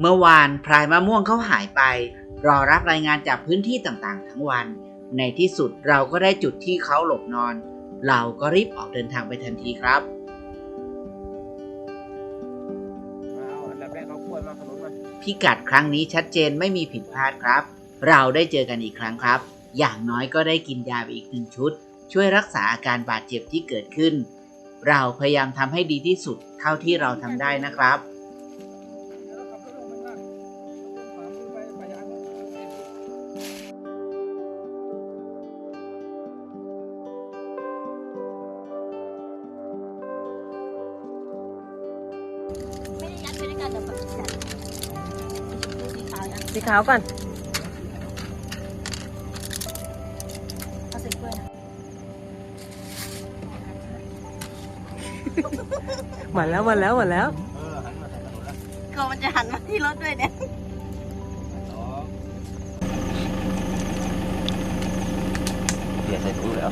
เมื่อวานพลายมะม่วงเขาหายไป รอรับรายงานจากพื้นที่ต่างๆ ทั้งวัน ในที่สุดเราก็ได้จุดที่เขาหลบนอน เราก็รีบออกเดินทางไปทันทีครับพิกัดครั้งนี้ชัดเจนไม่มีผิดพลาดครับ เราได้เจอกันอีกครั้งครับ อย่างน้อยก็ได้กินยาไปอีกหนึ่งชุด ช่วยรักษาอาการบาดเจ็บที่เกิดขึ้น เราพยายามทำให้ดีที่สุดเท่าที่เราทำได้นะครับ สีขาวนะสีขาวก่อนเอาใส่กล้วยนะหมดแล้วหมดแล้วหมดแล้ว เออหันมาใส่ขนุนละกลัวมันจะหันมาที่รถด้วยเนี่ย สองเบียร์ใส่ถุงแล้ว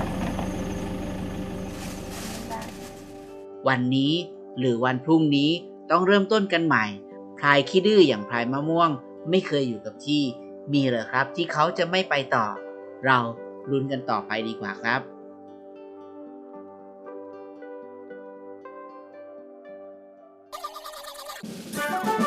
วันนี้หรือวันพรุ่งนี้ต้องเริ่มต้นกันใหม่ พลายขี้ดื้ออย่างพลายมะม่วง ไม่เคยอยู่กับที่ มีเหรอครับที่เขาจะไม่ไปต่อ เราลุ้นกันต่อไปดีกว่าครับเ